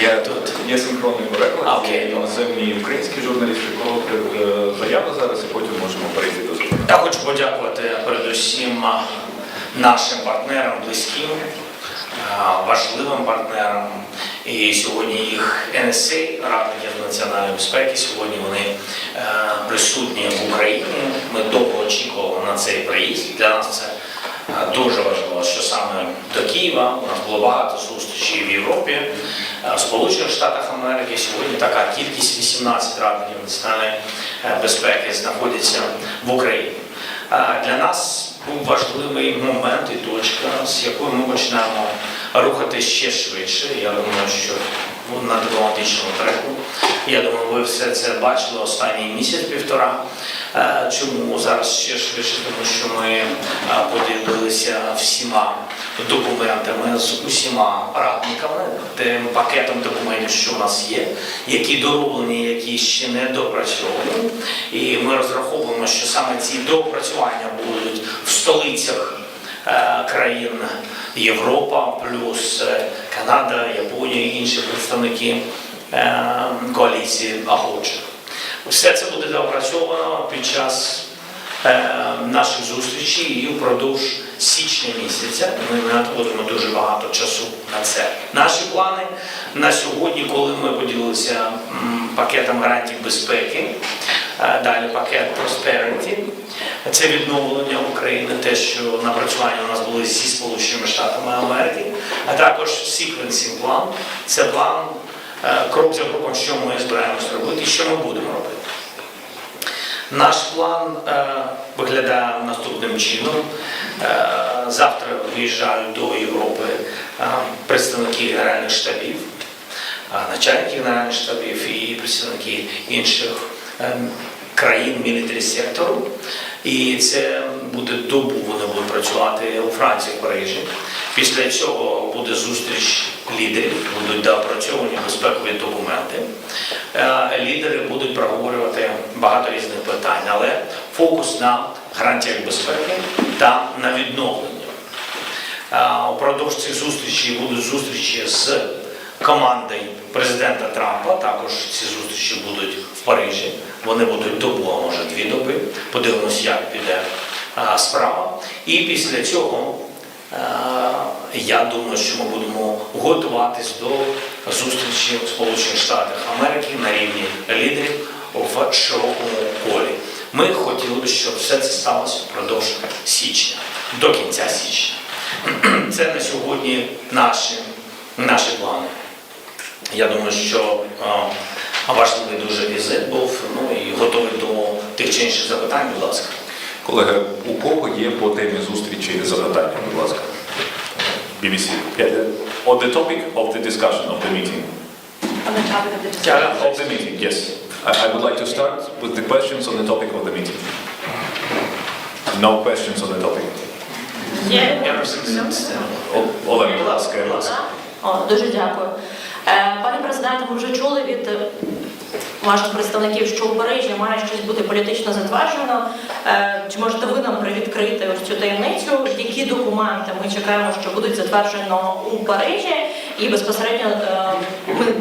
Є, Тут. є синхронний переклад, добре. іноземні і українські журналісти, коротка е, заява зараз, і потім можемо перейти до запитань. Я хочу подякувати передусім нашим партнерам, близьким, важливим партнерам. І сьогодні їх NSA, радників національної безпеки, сьогодні вони е, присутні в Україні. Ми довго очікували на цей приїзд. Для нас це е, дуже важливо, що саме до Києва у нас було багато зустрічей в Європі, е, в Сполучених Штатах Америки. Сьогодні така кількість 18 радників національної е, безпеки знаходяться в Україні. Е, Для нас був важливий момент і точка, з якою ми починаємо рухатись ще швидше. Я думаю, що ну, на дипломатичному треку. Я думаю, ви все це бачили останній місяць-півтора. Е, Чому зараз ще швидше? Тому що ми е, поділилися всіма документами з усіма радниками, тим пакетом документів, що у нас є, які дороблені, які ще не допрацьовані. І ми розраховуємо, що саме ці доопрацювання будуть в столицях е, країн Європа, плюс е, Канада, Японія і інші представники е, коаліції охочих. Все це буде доопрацьовано під час е, наших зустрічей і впродовж січня місяця. Ми надходимо дуже багато часу на це. Наші плани на сьогодні, коли ми поділилися пакетом гарантій безпеки, далі пакет Prosperity, це відновлення України, те, що напрацювання у нас були зі Сполученими Штатами Америки, а також sequencing план. Це план е, крок за кроком, що ми збираємось робити і що ми будемо робити. Наш план е, виглядає наступним чином. Е, завтра виїжджають до Європи представники генеральних штабів, начальники генеральних штабів і представники інших країн мілітарі сектору. І це буде добу, вони будуть працювати у Франції в Парижі. Після цього буде зустріч лідерів, будуть доопрацьовані безпекові документи. Е, Лідери будуть проговорювати багато різних питань, але фокус на гарантіях безпеки та на відновленні. Е, Упродовж цих зустрічей будуть зустрічі з командою президента Трампа. Також ці зустрічі будуть в Парижі. Вони будуть добу, а може дві доби. Подивимось, як піде е, справа. І після цього е, я думаю, що ми будемо готуватись до зустрічі в Сполучених Штатах Америки на рівні лідерів в широкому колі. Ми хотіли б, щоб все це сталося впродовж січня, до кінця січня. Це на сьогодні наші, наші плани. Я думаю, що важливий дуже візит був, ну і готовий до тих чи інших запитань, будь ласка. Колеги, у кого є по темі зустрічі запитання, будь ласка? BBC. Yeah, on the topic of the discussion of the meeting. On the topic of the discussion. Yeah, Of the meeting, yes. I, I would like to start with the questions on the topic of the meeting. No questions on the topic. Є. Олена, будь ласка, дуже дякую. Пане президенте, ми вже чули від е, ваших представників, що у Парижі має щось бути політично затверджено. Е, Чи можете ви нам привідкрити ось цю таємницю? Які документи ми чекаємо, що будуть затверджено у Парижі? І безпосередньо е,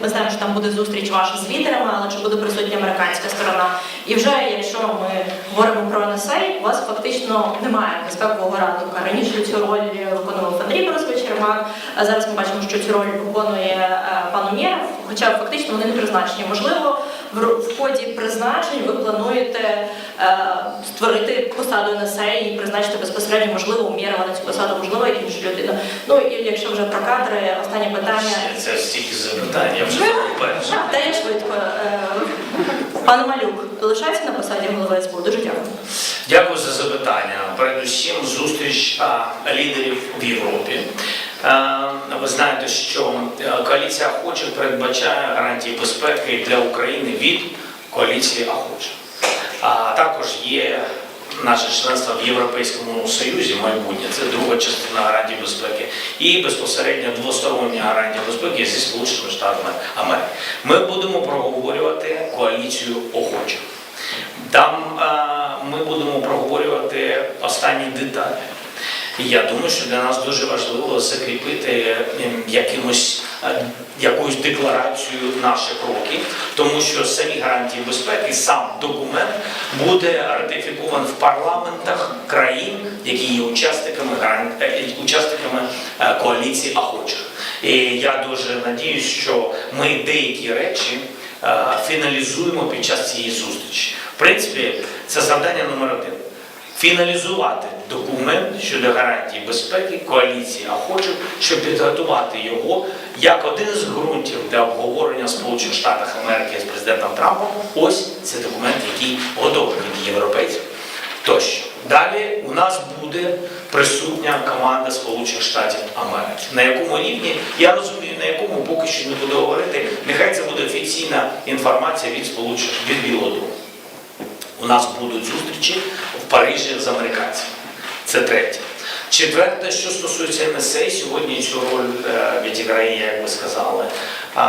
ми, знаємо, що там буде зустріч ваша з лідерами, але чи буде присутня американська сторона? І вже якщо ми говоримо про НСА, у вас фактично немає безпекового радника. Раніше цю роль виконував Андрій Борисович Єрмак, а зараз ми бачимо, що цю роль виконує е, пан Умєров, хоча фактично вони не призначені. Можливо, в, ході призначень ви плануєте е, створити посаду НСА і призначити безпосередньо, можливо, Умєрова на цю посаду, можливо, іншу людину. Ну і якщо вже про кадри, останнє питання. Це стільки запитань, я вже перший. Та я швидко. Е, Пан Малюк лишається на посаді голови СБУ. Дуже дякую. Дякую за запитання. Передусім, зустріч а, лідерів в Європі. Е, Ви знаєте, що е, коаліція охочих передбачає гарантії безпеки для України від коаліції охочих. А також є наше членство в Європейському Союзі майбутнє. Це друга частина гарантій безпеки. І безпосередньо двостороння гарантія безпеки зі Сполученими Штатами Америки. Ми будемо проговорювати коаліцію охочих. Там е, ми будемо проговорювати останні деталі. Я думаю, що для нас дуже важливо закріпити ем, якимось е, якусь декларацію наші кроки, тому що самі гарантії безпеки, сам документ буде ратифікований в парламентах країн, які є учасниками е, учасниками е, коаліції охочих. І я дуже надіюсь, що ми деякі речі фіналізуємо під час цієї зустрічі. В принципі, це завдання номер один фіналізувати документ щодо гарантій безпеки коаліції охочих, щоб підготувати його як один з ґрунтів для обговорення Сполучених Штатах Америки з президентом Трампом. Ось це документ, який готовий від європейців. Тощо далі у нас буде присутня команда Сполучених Штатів Америки. На якому рівні я розумію, на якому поки що не буду говорити. Нехай це буде офіційна інформація від Сполучених від Білого Дому. У нас будуть зустрічі в Парижі з американцями. Це третє. Четверте, що стосується НСА, сьогодні цю роль е, відіграє, як ви сказали, а,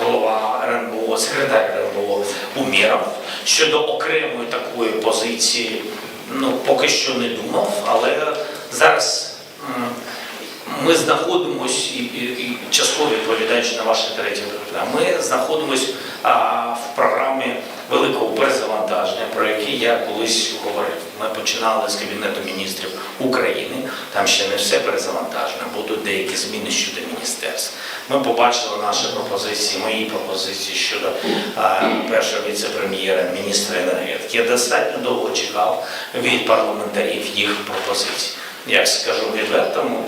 голова РНБО, секретар РНБО Уміров. Щодо окремої такої позиції, ну поки що не думав, але зараз ми знаходимося і, і, і частково відповідаючи на ваше третє питання, ми знаходимося в програмі великого перезавантаження, про який я колись говорив. Ми починали з Кабінету міністрів України, там ще не все перезавантажено, будуть деякі зміни щодо міністерств. Ми побачили наші пропозиції, мої пропозиції щодо а, першого віце-прем'єра, міністра енергетики. Я достатньо довго чекав від парламентарів їх пропозицій. Як скажу відверто, ну,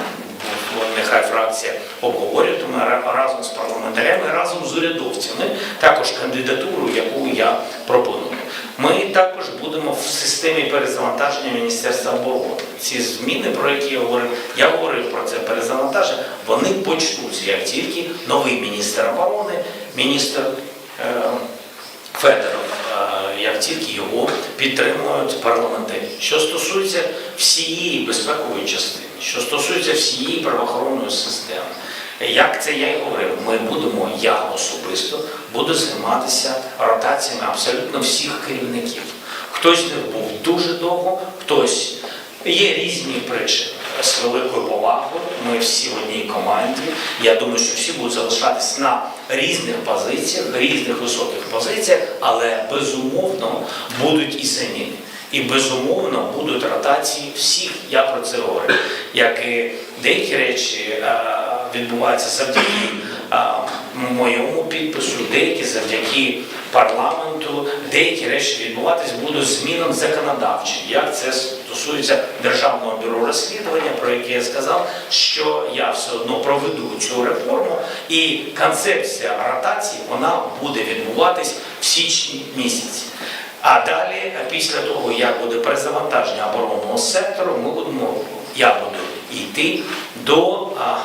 нехай фракція обговорюватиме ра- разом з парламентарями, разом з урядовцями, також кандидатуру, яку я пропоную. Ми також будемо в системі перезавантаження Міністерства оборони. Ці зміни, про які я говорив, я говорив про це перезавантаження, вони почнуться, як тільки новий міністр оборони, міністр е, Федоров, е, як тільки його підтримують парламентарі. Що стосується всієї безпекової частини, що стосується всієї правоохоронної системи, як це я й говорив, ми будемо, я особисто буду займатися ротаціями абсолютно всіх керівників. Хтось з них був дуже довго, хтось є різні причини. З великою повагою, ми всі в одній команді. Я думаю, що всі будуть залишатись на різних позиціях, різних високих позиціях, але безумовно будуть і заміни. І безумовно будуть ротації всіх. Я про це говорю. Як і деякі речі е, відбуваються завдяки е, моєму підпису, деякі завдяки парламенту, деякі речі відбуватись будуть змінам законодавчим. Як це стосується державного бюро розслідування, про яке я сказав, що я все одно проведу цю реформу, і концепція ротації вона буде відбуватись в січні місяці. А далі, після того, як буде перезавантаження оборонного сектору, ми будемо, я буду йти до а,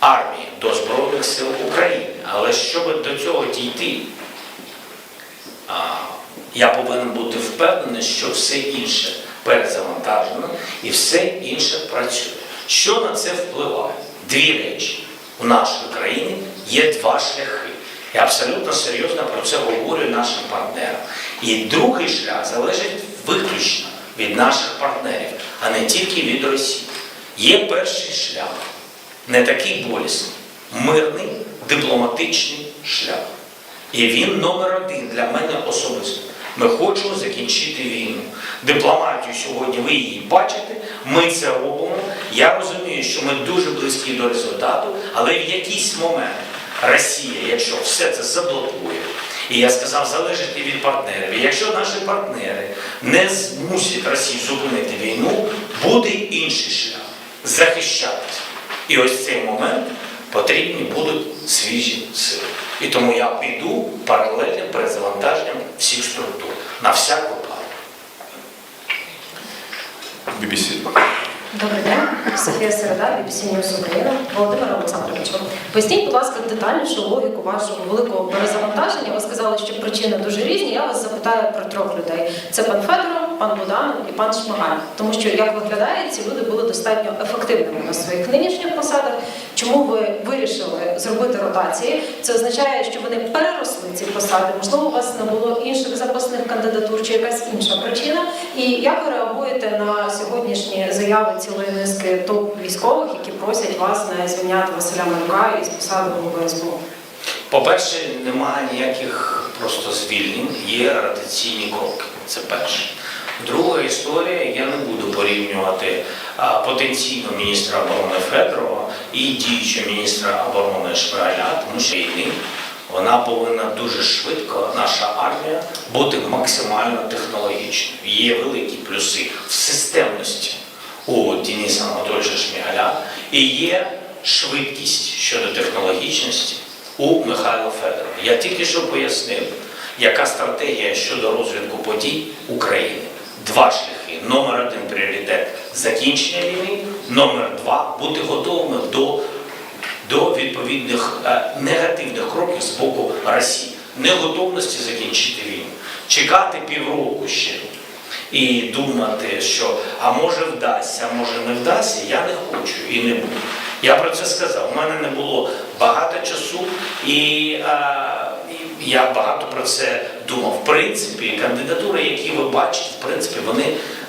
армії, до Збройних сил України. Але щоб до цього дійти, а, я повинен бути впевнений, що все інше перезавантажено і все інше працює. Що на це впливає? Дві речі. У нашої країни є два шляхи. Я абсолютно серйозно про це говорю нашим партнерам. І другий шлях залежить виключно від наших партнерів, а не тільки від Росії. Є перший шлях, не такий болісний, мирний дипломатичний шлях. І він номер один для мене особисто. Ми хочемо закінчити війну. Дипломатію сьогодні ви її бачите, ми це робимо. Я розумію, що ми дуже близькі до результату, але в якийсь момент Росія, якщо все це заблокує, і я сказав, залежить від партнерів. І якщо наші партнери не змусять Росію зупинити війну, буде інший шлях захищатися. І ось цей момент потрібні будуть свіжі сили. І тому я піду паралельним перезавантаженням всіх структур на всяк випадок. BBC. Добрий день, Софія Середа, BBC News Україна. Володимир Олександрович, поясніть, будь ласка, детальнішу логіку вашого великого перезавантаження. Ви сказали, що причини дуже різні. Я вас запитаю про трьох людей: це пан Федоров, пан Буданов і пан Шмигаль. Тому що, як виглядає, ці люди були достатньо ефективними на своїх нинішніх посадах. Чому ви вирішили зробити ротації? Це означає, що вони переросли ці посади. Можливо, у вас не було інших запасних кандидатур чи якась інша причина. І як ви реагуєте на сьогоднішні заяви цілої низки топ військових, які просять вас не звільняти Василя Малюка із посади голови СБУ? По-перше, немає ніяких просто звільнень, є ротаційні кроки. Це перше. Друга історія, я не буду порівнювати а, потенційного міністра оборони Федорова і діючого міністра оборони Шмигаля, тому що війни вона повинна дуже швидко, наша армія, бути максимально технологічною. Є великі плюси в системності у Дениса Анатолійовича Шмигаля і є швидкість щодо технологічності у Михайла Федорова. Я тільки що пояснив, яка стратегія щодо розвитку подій України. Два шляхи. Номер один пріоритет закінчення війни, номер два бути готовими до, до відповідних е, негативних кроків з боку Росії, неготовності закінчити війну, чекати півроку ще і думати, що а може вдасться, а може не вдасться, я не хочу і не буду. Я про це сказав. У мене не було багато часу, і, і я багато про це думав. В принципі, кандидатури, які ви бачите, в принципі, вони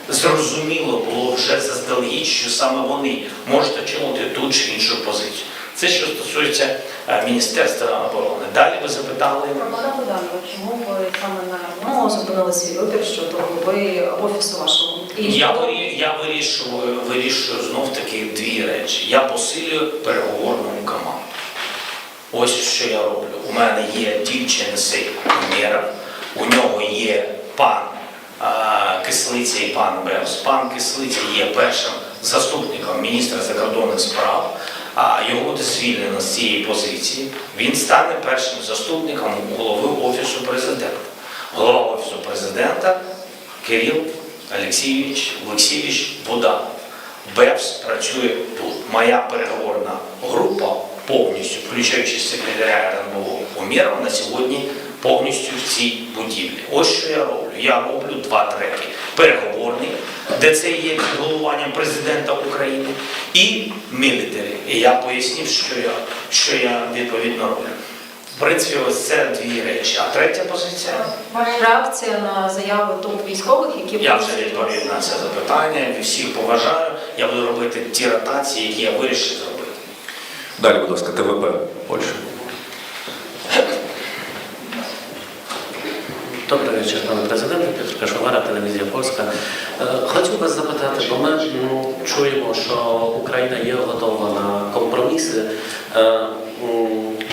зрозуміло було вже заздалегідь, що саме вони можуть очолити ту чи іншу позицію. Це що стосується е, Міністерства оборони. Далі ви запитали. Про пана Буданова, чому ви саме на ньому зупинили свій вибір щодо голови офісу вашого? Я, вирі- я вирішую, вирішую знов таки дві речі. Я посилюю переговорну команду. Ось що я роблю. У мене є дівчинці Умєров, у нього є пан Кислиця і пан Бевс. Пан Кислиця є першим заступником міністра закордонних справ. А його буде звільнено з цієї позиції. Він стане першим заступником голови Офісу президента. Голова Офісу президента Кирил Олексійович Олексійович Буданов. БЕПС працює тут. Моя переговорна група повністю, включаючи секретаря РНБО Умєрова, на сьогодні повністю в цій будівлі. Ось що я роблю. Я роблю два треки. Переговорний, де це є під головуванням президента України, і мілітарі. І я пояснив, що я, що я відповідно роблю. В принципі, ось це дві речі. А третя позиція. Ваша реакція на заяви топ військових, які Я вже відповів на це запитання, всіх поважаю. Я буду робити ті ротації, які я вирішив зробити. Далі, будь ласка, ТВП Польща. Добрий вечір, пане президенте. Петро Кашовара, телевізія Польська. Е, Хотів вас запитати, бо ми чуємо, що Україна є готова на компроміси.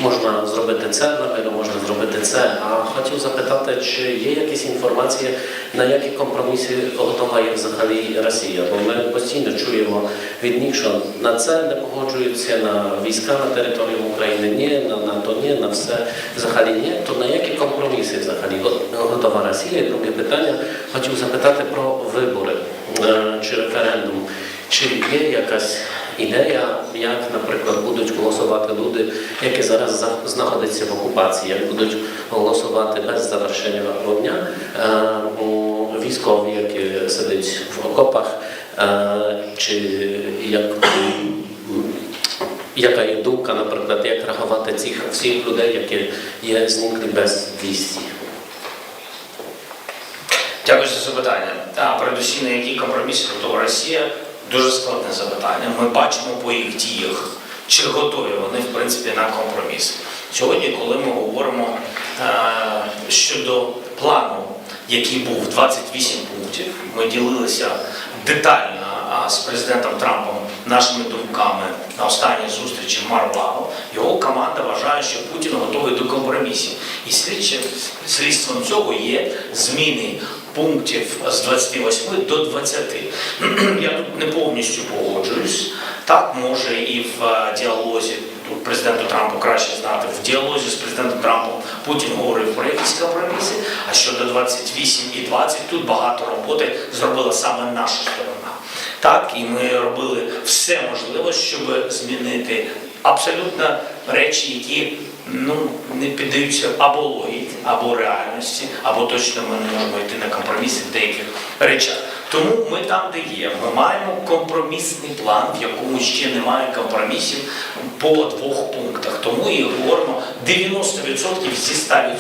Можна зробити це на миру, можна зробити це. А хотів запитати, чи є якісь інформації, на які компроміси готова є взагалі Росія? Бо ми постійно чуємо від них, що на це не погоджуються, на війська на території України ні, на НАТО ні, на все взагалі ні. То на які компроміси взагалі готова Росія? І друге питання хотів запитати про вибори е, чи референдум. Чи є якась ідея, як, наприклад, будуть голосувати люди, які зараз знаходяться в окупації, як будуть голосувати без завершення вогня, е, військові, які сидять в окопах, е, чи як, яка є думка, наприклад, як рахувати цих всіх людей, які є зникли без вісті? Дякую за запитання. А передусім, на які компроміси готова Росія? Дуже складне запитання. Ми бачимо по їх діях, чи готові вони в принципі на компроміс. Сьогодні, коли ми говоримо е, щодо плану, який був 28 пунктів, ми ділилися детально з президентом Трампом нашими думками на останній зустрічі в. Його команда вважає, що Путін готовий до компромісів. І слідчим слідством цього є зміни пунктів з 28 до 20. Я тут не повністю погоджуюсь. Так, може і в е, діалозі президенту Трампу краще знати, в діалозі з президентом Трампом Путін говорив про якісь компроміси, а щодо 28 і 20 тут багато роботи зробила саме наша сторона. Так, і ми робили все можливе, щоб змінити абсолютно речі, які ну, не піддаються або логіці, або реальності, або точно ми не можемо йти на компроміси в деяких речах. Тому ми там, де є, ми маємо компромісний план, в якому ще немає компромісів по двох пунктах. Тому і говоримо 90% зі 100%.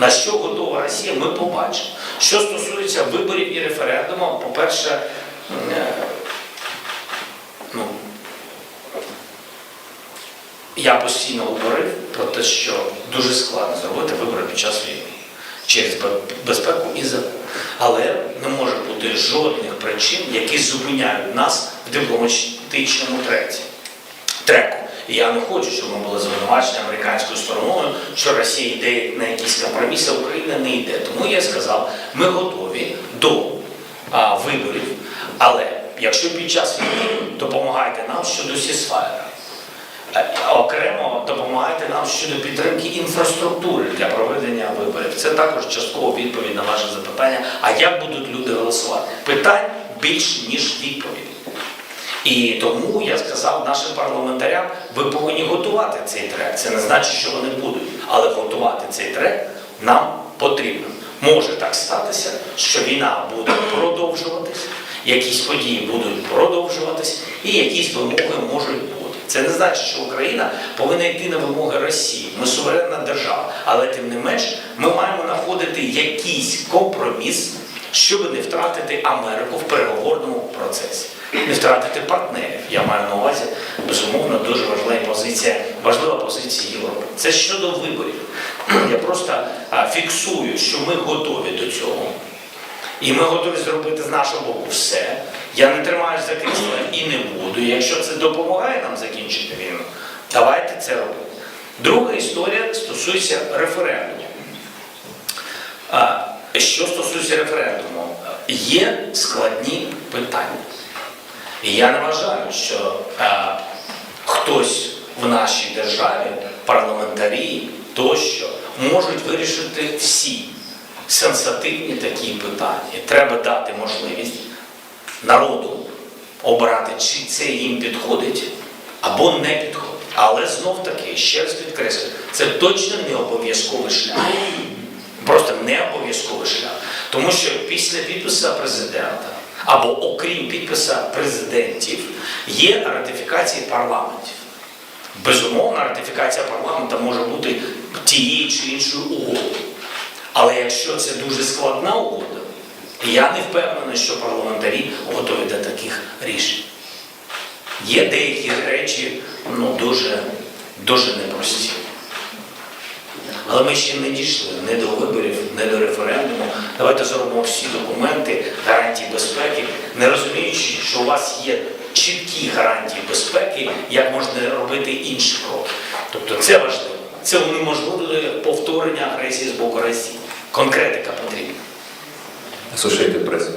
На що готова Росія, ми побачимо. Що стосується виборів і референдуму, по-перше, е, ну, я постійно говорив про те, що дуже складно зробити вибори під час війни через безпеку і закон. Але не може бути жодних причин, які зупиняють нас в дипломатичному треці. треку. І я не хочу, щоб ми були звинувачені американською стороною, що Росія йде на якісь компроміси, а Україна не йде. Тому я сказав, ми готові до а, виборів, але якщо під час війни допомагайте нам щодо сісфайра. Е, Окремо допомагайте нам щодо підтримки інфраструктури для проведення виборів. Це також часткова відповідь на ваше запитання. А як будуть люди голосувати? Питань більше ніж відповідей. І тому я сказав нашим парламентарям, ви повинні готувати цей трек. Це не значить, що вони будуть, але готувати цей трек нам потрібно. Може так статися, що війна буде продовжуватись, якісь події будуть продовжуватись, і якісь вимоги можуть. Це не значить, що Україна повинна йти на вимоги Росії. Ми суверенна держава, але тим не менш ми маємо знаходити якийсь компроміс, щоб не втратити Америку в переговорному процесі, не втратити партнерів. Я маю на увазі безумовно дуже важлива позиція, важлива позиція Європи. Це щодо виборів. Я просто фіксую, що ми готові до цього. І ми готові зробити з нашого боку все. Я не тримаюся за і не буду. Якщо це допомагає нам закінчити війну, давайте це робити. Друга історія стосується референдуму. Що стосується референдуму, є складні питання. Я не вважаю, що хтось в нашій державі, парламентарі тощо, можуть вирішити всі сенсативні такі питання. Треба дати можливість народу обрати, чи це їм підходить або не підходить. Але знов таки, ще раз підкреслюю, це точно не обов'язковий шлях. Просто не обов'язковий шлях. Тому що після підпису президента або окрім підпису президентів є ратифікації парламентів. Безумовно, ратифікація парламенту може бути тією чи іншою угодою. Але якщо це дуже складна угода, я не впевнений, що парламентарі готові до таких рішень. Є деякі речі ну, дуже, дуже непрості. Але ми ще не дійшли не до виборів, не до референдуму. Давайте зробимо всі документи, гарантії безпеки, не розуміючи, що у вас є чіткі гарантії безпеки, як можна робити інші кроки. Тобто це важливо. Це унеможливлює повторення агресії з боку Росії. Конкретика потрібна. Associated Press.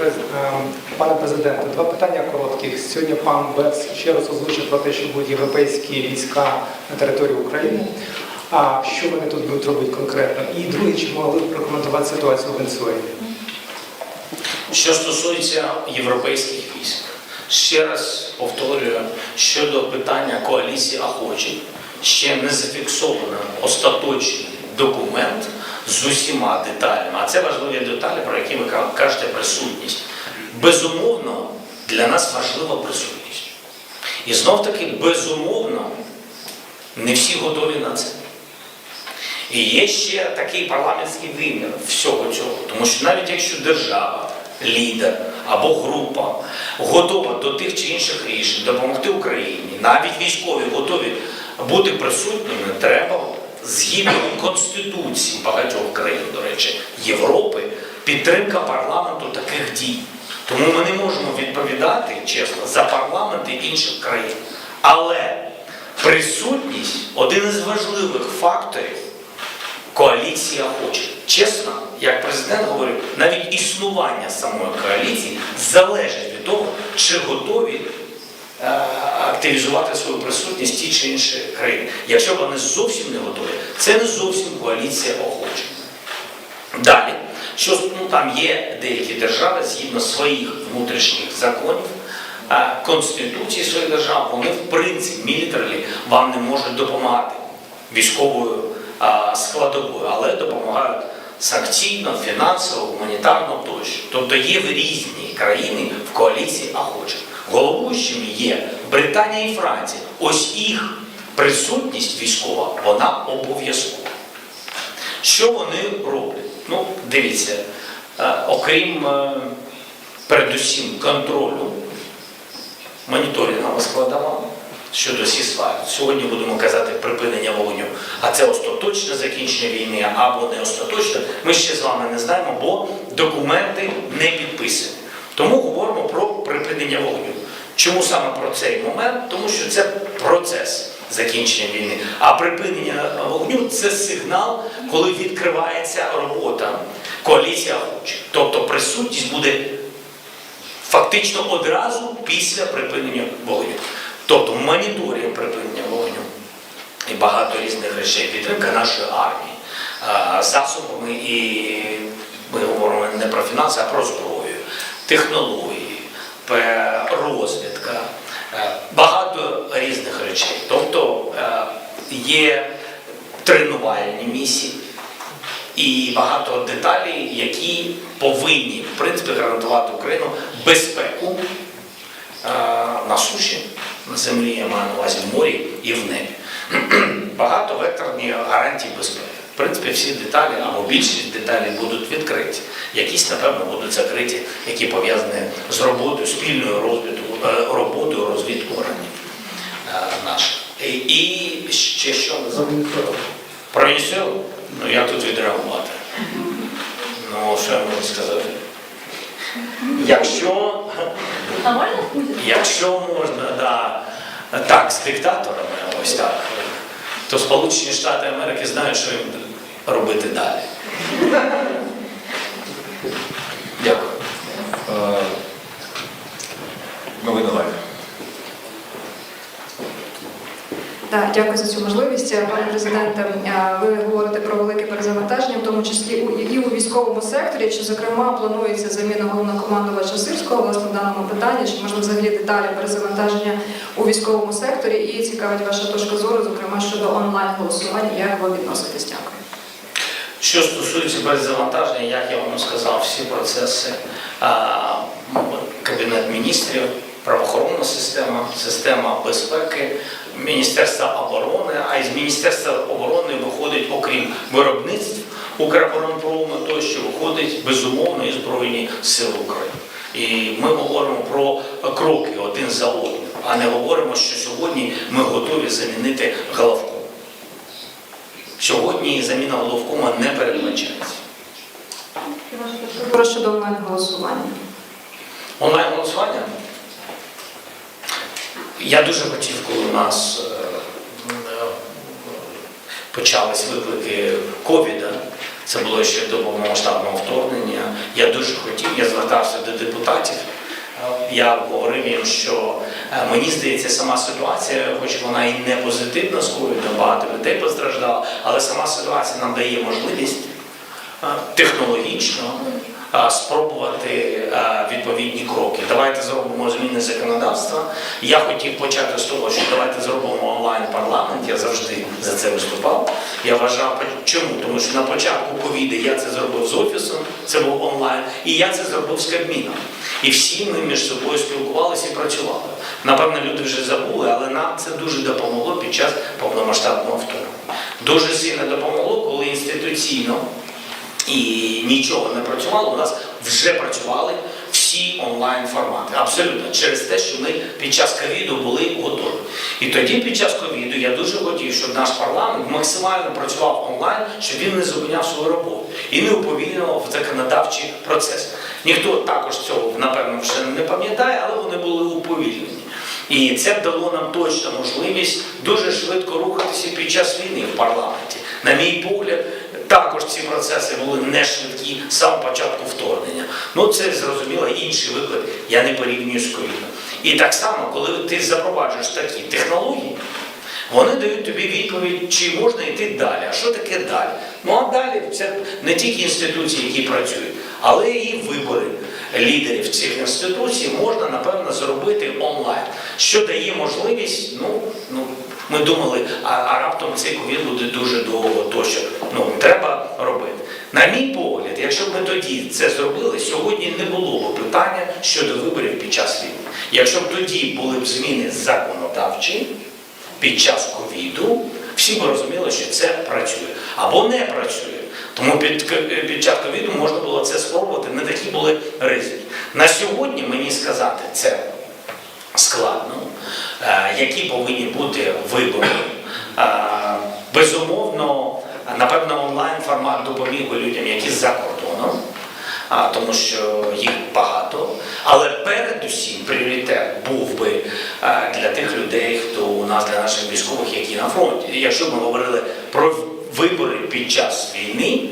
Ем, Пане президенте, два питання коротких. Сьогодні пан Бекс ще раз озвучив про те, що будуть європейські війська на території України. А що вони тут будуть робити конкретно? І друге, чи могли б прокоментувати ситуацію в Венесуелі? Що стосується європейських військ, ще раз повторюю, щодо питання коаліції охочих, ще не зафіксовано остаточний документ з усіма деталями. А це важливі деталі, про які ви кажете присутність. Безумовно, для нас важлива присутність. І знов таки, безумовно, не всі готові на це. І є ще такий парламентський вимір всього цього. Тому що навіть якщо держава, лідер або група готова до тих чи інших рішень допомогти Україні, навіть військові готові бути присутніми, треба згідно Конституції багатьох країн, до речі, Європи, підтримка парламенту таких дій. Тому ми не можемо відповідати чесно за парламенти інших країн. Але присутність один із важливих факторів коаліції охочих. Чесно, як президент говорив, навіть існування самої коаліції залежить від того, чи готові активізувати свою присутність ті чи інші країни. Якщо вони зовсім не готові, це не зовсім коаліція охочих. Далі, що ну, там є деякі держави згідно своїх внутрішніх законів, конституції своїх держав, вони в принципі мілітарі вам не можуть допомагати військовою складовою, але допомагають санкційно, фінансово, гуманітарно тощо. Тобто є в різні країни в коаліції АХОЧ. Головуючими є Британія і Франція. Ось їх присутність військова, вона обов'язкова. Що вони роблять? Ну, дивіться, е, окрім е, передусім контролю, моніторингова складова щодо сісфайр. Сьогодні будемо казати припинення вогню, а це остаточне закінчення війни або не остаточне. Ми ще з вами не знаємо, бо документи не підписані. Тому говоримо про припинення вогню. Чому саме про цей момент? Тому що це процес закінчення війни. А припинення вогню це сигнал, коли відкривається робота коаліція охочих. Тобто присутність буде фактично одразу після припинення вогню. Тобто моніторинг припинення вогню і багато різних речей, підтримка нашої армії засобами, і ми говоримо не про фінанси, а про зброю, технології, розвідка, багато різних речей. Тобто є тренувальні місії. І багато деталей, які повинні в принципі гарантувати Україну безпеку на суші, на землі, я маю на увазі в морі і в небі. Багато векторні гарантій безпеки. В принципі, всі деталі або більшість деталей будуть відкриті. Якісь, напевно, будуть закриті, які пов'язані з роботою, спільною розвитку, е, роботою розвідку органів е, наших. І, ще що забули? Про Венесуелу? Ну як тут відреагувати? Ну, що я можу сказати? Якщо, А можна? якщо можна, да, так, з диктаторами, ось так, то Сполучені Штати Америки знають, що їм робити далі. Дякую. Е, Новини лайф. Так, дякую за цю можливість. Пане президенте, е, ви говорите про велике перезавантаження, в тому числі і у військовому секторі. Чи зокрема планується заміна головнокомандувача Сирського власне в даному питанні? Чи можна взагалі деталі перезавантаження у військовому секторі? І цікавить ваша точка зору, зокрема щодо онлайн голосування. Як ви відноситесь? Дякую. Що стосується перезавантаження, як я вам сказав, всі процеси Кабінет міністрів, правоохоронна система, система безпеки, Міністерства оборони, а із Міністерства оборони виходить, окрім виробництв Укроборонпрому, то що виходить безумовно і Збройні Сили України. І ми говоримо про кроки один за одним, а не говоримо, що сьогодні ми готові замінити головку. Сьогодні заміна головкома не передбачається. Про щодо онлайн голосування. Онлайн голосування. Я дуже хотів, коли у нас е, е, почались виклики ковіда, це було ще до повномасштабного вторгнення. Я дуже хотів, я звертався до депутатів. Е, Я говорив їм, що мені здається, сама ситуація, хоч вона і не позитивна з ковідом, багато людей постраждало, але сама ситуація нам дає можливість технологічно спробувати відповідні кроки. Давайте зробимо зміни законодавства. Я хотів почати з того, що давайте зробимо онлайн парламент. Я завжди за це виступав. Я вважав, чому? Тому що на початку ковіду я це зробив з офісом, це був онлайн, і я це зробив з Кабміном. І всі ми між собою спілкувалися і працювали. Напевно, люди вже забули, але нам це дуже допомогло під час повномасштабного вторгнення. Дуже сильно допомогло, коли інституційно і нічого не працювало, у нас вже працювали всі онлайн формати. Абсолютно через те, що ми під час ковіду були готові. І тоді, під час ковіду, я дуже хотів, щоб наш парламент максимально працював онлайн, щоб він не зупиняв свою роботу і не уповільнював законодавчий процес. Ніхто також цього, напевно, вже не пам'ятає, але вони були уповільнені. І це дало нам точно можливість дуже швидко рухатися під час війни в парламенті. На мій погляд, також ці процеси були не швидкі самого початку вторгнення. Ну це зрозуміло інший виклик. Я не порівнюю з ковідом. І так само, коли ти запроваджуєш такі технології, Вони дають тобі відповідь, чи можна йти далі. А що таке далі? Ну а далі це не тільки інституції, які працюють, але і вибори лідерів цих інституцій можна напевно зробити онлайн, що дає можливість, ну ну. Ми думали, а, а раптом цей ковід буде дуже довго, тощо. Ну, треба робити. На мій погляд, якщо б ми тоді це зробили, сьогодні не було б питання щодо виборів під час війни. Якщо б тоді були б зміни законодавчі під час ковіду, всі б розуміли, що це працює або не працює. Тому під, під час ковіду можна було це спробувати, не такі були ризики. На сьогодні мені сказати це складно, Е, які повинні бути вибори. Е, Безумовно, напевно, онлайн формат допоміг би людям, які за кордоном, тому що їх багато. Але передусім пріоритет був би е, для тих людей, хто у нас для наших військових, які на фронті. Якщо ми говорили про вибори під час війни,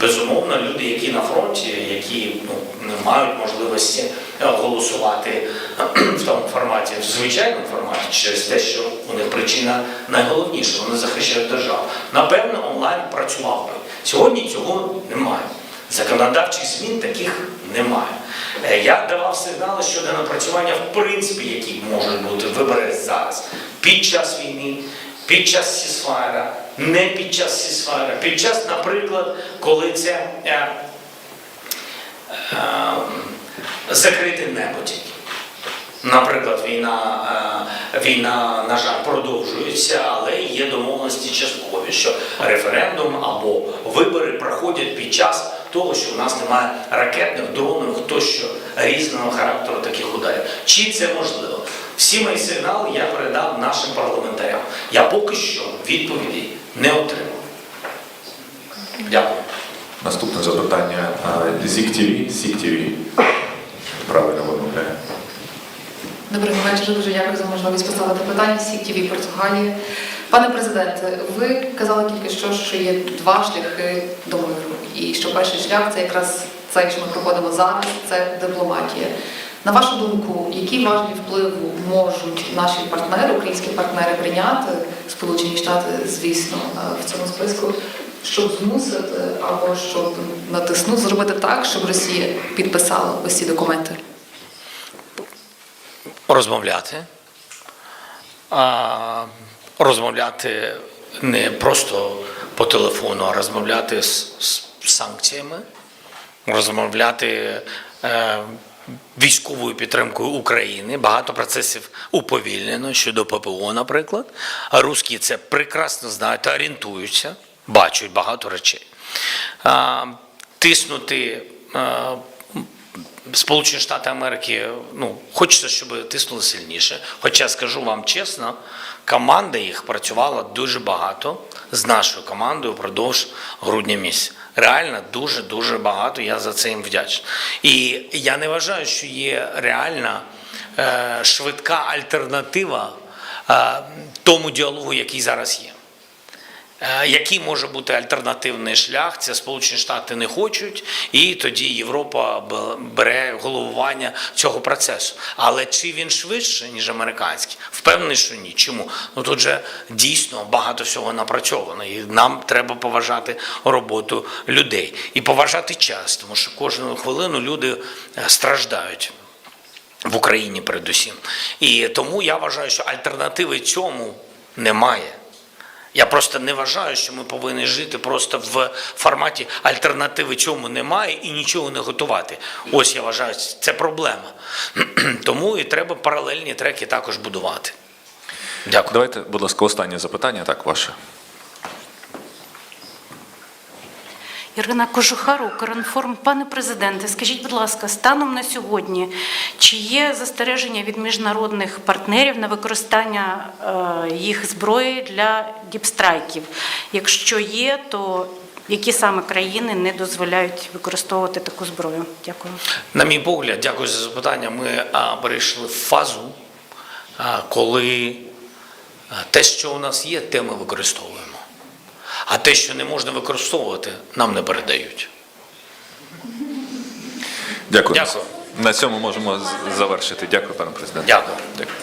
Безумовно, люди, які на фронті, які ну, не мають можливості голосувати в тому форматі, в звичайному форматі, через те, що у них причина найголовніша, вони захищають державу. Напевно, онлайн працював би. Сьогодні цього немає. Законодавчих змін таких немає. Е, Я давав сигнали щодо напрацювання, в принципі, які можуть бути вибори зараз, під час війни, під час сісфайра, не під час сісфайра, під час, наприклад, коли це е, е, закрите небо тільки. Наприклад, війна, е, війна, на жаль, продовжується, але є домовленості часткові, що референдум або вибори проходять під час того, що в нас немає ракетних, дронових, тощо різного характеру таких ударів. Чи це можливо? Всі мої сигнали я передав нашим парламентарям. Я поки що відповідей не отримав. Дякую. Наступне запитання. Зік ТВ, Сік ТВ. Правильно вимовляю. Доброго вечора. Дуже дякую за можливість поставити питання Сік ТВ Португалії. Пане президенте, ви казали тільки що, що є два шляхи до миру. І що перший шлях це якраз цей, що ми проходимо зараз, це дипломатія. На вашу думку, які важні впливи можуть наші партнери, українські партнери прийняти, Сполучені Штати, звісно, е, в цьому списку, щоб змусити або щоб натиснути, зробити так, щоб Росія підписала ось ці документи? розмовляти. А, розмовляти не просто по телефону, а розмовляти з, з санкціями, розмовляти е, військовою підтримкою України. Багато процесів уповільнено щодо ППО, наприклад. А русські це прекрасно знають орієнтуються, бачать багато речей. Тиснути. Сполучені Штати Америки, ну, хочеться, щоб тиснули сильніше. Хоча скажу вам чесно, команда їх працювала дуже багато з нашою командою впродовж грудня місяця. Реально дуже дуже багато. Я за це їм вдячний. І я не вважаю, що є реальна е, швидка альтернатива е, тому діалогу, який зараз є. Е, Який може бути альтернативний шлях? Це Сполучені Штати не хочуть, і тоді Європа бере головування цього процесу. Але чи він швидше, ніж американський? Впевнений, що ні. Чому? Ну тут же дійсно багато всього напрацьовано, і нам треба поважати роботу людей і поважати час, тому що кожну хвилину люди е, страждають. В Україні передусім. І тому я вважаю, що альтернативи цьому немає. Я просто не вважаю, що ми повинні жити просто в форматі альтернативи чому немає і нічого не готувати. Ось я вважаю, це проблема. Тому і треба паралельні треки також будувати. Дякую. Давайте, будь ласка, останнє запитання, так, ваше. Ірина Кожухар, Укрінформ. Пане президенте, скажіть, будь ласка, станом на сьогодні, чи є застереження від міжнародних партнерів на використання е, їх зброї для діпстрайків? Якщо є, то які саме країни не дозволяють використовувати таку зброю? Дякую. На мій погляд, дякую за запитання. Ми перейшли в фазу, коли те, що у нас є, те ми використовуємо. А те, що не можна використовувати, нам не передають. Дякую. Дякую. На цьому можемо завершити. Дякую, пане президенте. Дякую. Дякую.